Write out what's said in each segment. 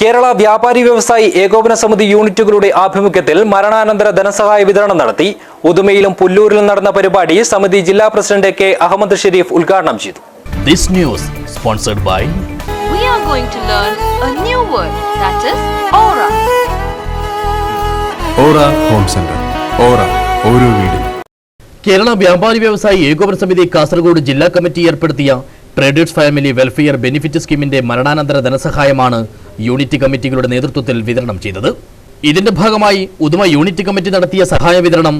കേരള വ്യാപാരി വ്യവസായി ഏകോപന സമിതി യൂണിറ്റുകളുടെ ആഭിമുഖ്യത്തിൽ മരണാനന്തര ധനസഹായ വിതരണം നടത്തി. ഉദുമയിലും പുല്ലൂരിലും നടന്ന പരിപാടി സമിതി ജില്ലാ പ്രസിഡന്റ് കെ അഹമ്മദ് ഷെരീഫ് ഉദ്ഘാടനം ചെയ്തു. This news sponsored by we are going to learn a new word that is aura. Aura home centre aura ഓരോ വീടും. കേരള വ്യാപാരി വ്യവസായി ഏകോപന സമിതി കാസർഗോഡ് ജില്ലാ കമ്മിറ്റി ഏർപ്പെടുത്തിയ ട്രേഡേഴ്സ് ഫാമിലി വെൽഫെയർ ബെനിഫിറ്റ് സ്കീമിന്റെ മരണാനന്തര ധനസഹായമാണ് യൂണിറ്റ് കമ്മിറ്റികളുടെ നേതൃത്വത്തിൽ വിതരണം ചെയ്തത്. ഇതിന്റെ ഭാഗമായി ഉദുമ യൂണിറ്റ് കമ്മിറ്റി നടത്തിയ സഹായ വിതരണം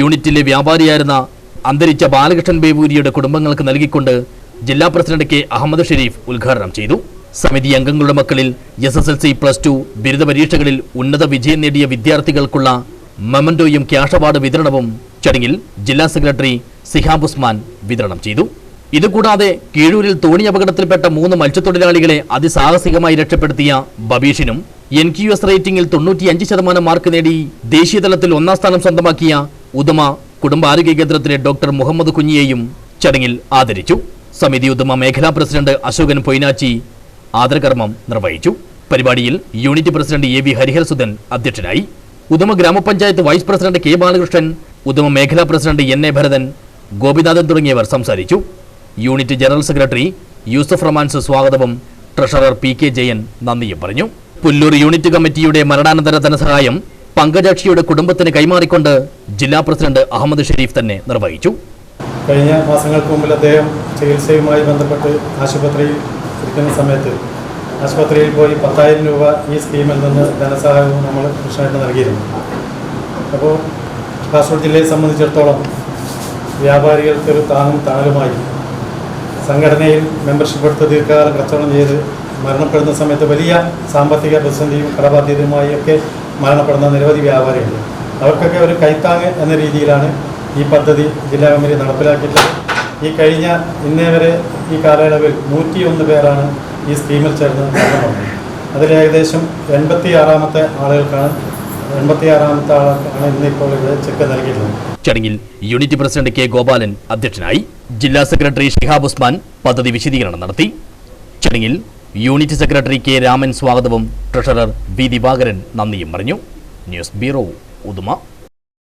യൂണിറ്റിലെ വ്യാപാരിയായിരുന്ന അന്തരിച്ച ബാലകൃഷ്ണൻ ബേവൂരിയുടെ കുടുംബങ്ങൾക്ക് നൽകിക്കൊണ്ട് ജില്ലാ പ്രസിഡന്റ് കെ അഹമ്മദ് ഷെരീഫ് ഉദ്ഘാടനം ചെയ്തു. സമിതി അംഗങ്ങളുടെ മക്കളിൽ S S L C plus two ബിരുദ പരീക്ഷകളിൽ ഉന്നത വിജയം നേടിയ വിദ്യാർത്ഥികൾക്കുള്ള മെമൻഡോയും ക്യാഷ് അവാർഡ് വിതരണവും ചടങ്ങിൽ ജില്ലാ സെക്രട്ടറി സിഹാബ് ഉസ്മാൻ വിതരണം ചെയ്തു. ഇതുകൂടാതെ കീഴൂരിൽ തോണി അപകടത്തിൽപ്പെട്ട മൂന്ന് മത്സ്യത്തൊഴിലാളികളെ അതിസാഹസികമായി രക്ഷപ്പെടുത്തിയ ബബീഷിനും എൻ ക്യു എസ് റേറ്റിംഗിൽ തൊണ്ണൂറ്റിയഞ്ച് ശതമാനം മാർക്ക് നേടി ദേശീയതലത്തിൽ ഒന്നാം സ്ഥാനം സ്വന്തമാക്കിയ ഉദമ കുടുംബാരോഗ്യ കേന്ദ്രത്തിലെ ഡോക്ടർ മുഹമ്മദ് കുഞ്ഞിയെയും ചടങ്ങിൽ ആദരിച്ചു. സമിതി ഉദമ മേഖലാ പ്രസിഡന്റ് അശോകൻ പൊയ്നാച്ചി ആദരകർമ്മം നിർവഹിച്ചു. പരിപാടിയിൽ unit president A V Hariharasudhan അധ്യക്ഷനായി. ഉദമ ഗ്രാമപഞ്ചായത്ത് vice president K Balakrishnan Udama മേഖലാ president N A Bharathan Gopinathan തുടങ്ങിയവർ സംസാരിച്ചു. Unit general secretary Yusuf Rahmans സ്വാഗതവും ട്രഷറർ പി കെ ജയൻ നന്ദിയും പറഞ്ഞു. പുല്ലൂർ യൂണിറ്റ് കമ്മിറ്റിയുടെ മരണാനന്തര ധനസഹായം പങ്കജാക്ഷിയുടെ കുടുംബത്തിന് കൈമാറിക്കൊണ്ട് ജില്ലാ പ്രസിഡന്റ് അഹമ്മദ് ഷെരീഫ് തന്നെ നിർവഹിച്ചു. കഴിഞ്ഞ മാസങ്ങൾക്ക് മുമ്പിൽ അദ്ദേഹം ചികിത്സയുമായി ബന്ധപ്പെട്ട് ആശുപത്രിയിൽ ഇരിക്കുന്ന സമയത്ത് ആശുപത്രിയിൽ പോയി പത്തായിരം രൂപ ഈ സ്കീമിൽ നിന്ന് ധനസഹായവും നമ്മൾ കൃഷ്ണനായിട്ട് നൽകിയിരുന്നു. അപ്പോൾ കാസർഗോഡ് ജില്ലയെ സംബന്ധിച്ചിടത്തോളം വ്യാപാരികൾക്ക് ഒരു താങ്ങും തണലുമായി സംഘടനയിൽ മെമ്പർഷിപ്പ് എടുത്ത് ദീർഘകാലം കച്ചവടം ചെയ്ത് മരണപ്പെടുന്ന സമയത്ത് വലിയ സാമ്പത്തിക പ്രതിസന്ധിയും കടബാധ്യതയുമായി ഒക്കെ മരണപ്പെടുന്ന നിരവധി വ്യാപാരികളുണ്ട്. അവർക്കൊക്കെ ഒരു കൈത്താങ് എന്ന രീതിയിലാണ് ഈ പദ്ധതി ജില്ലാ കമ്മിറ്റി നടപ്പിലാക്കിയിട്ടുള്ളത്. ഈ കഴിഞ്ഞ ഇന്നേ വരെ ഈ കാലയളവിൽ നൂറ്റിയൊന്ന് പേരാണ് ഈ സ്കീമിൽ ചേർന്ന് മരണമടഞ്ഞത് അതിൽ ഏകദേശം എൺപത്തി ആറാമത്തെ ആളുകൾക്കാണ് എൺപത്തി ആറാമത്തെ ആൾക്കാണ് ഇന്നിപ്പോൾ ഇവിടെ ചെക്ക് നൽകിയിട്ടുള്ളത്. ചടങ്ങിൽ യൂണിറ്റ് പ്രസിഡന്റ് കെ ഗോപാലൻ അധ്യക്ഷനായി ജില്ലാ സെക്രട്ടറി ഷിഹാബ് ഉസ്മാൻ പദ്ധതി വിശദീകരണം നടത്തി. ചടങ്ങിൽ യൂണിറ്റ് സെക്രട്ടറി കെ രാമൻ സ്വാഗതവും ട്രഷറർ വി ദിവാകരൻ നന്ദിയും പറഞ്ഞു. News bureau Uduma.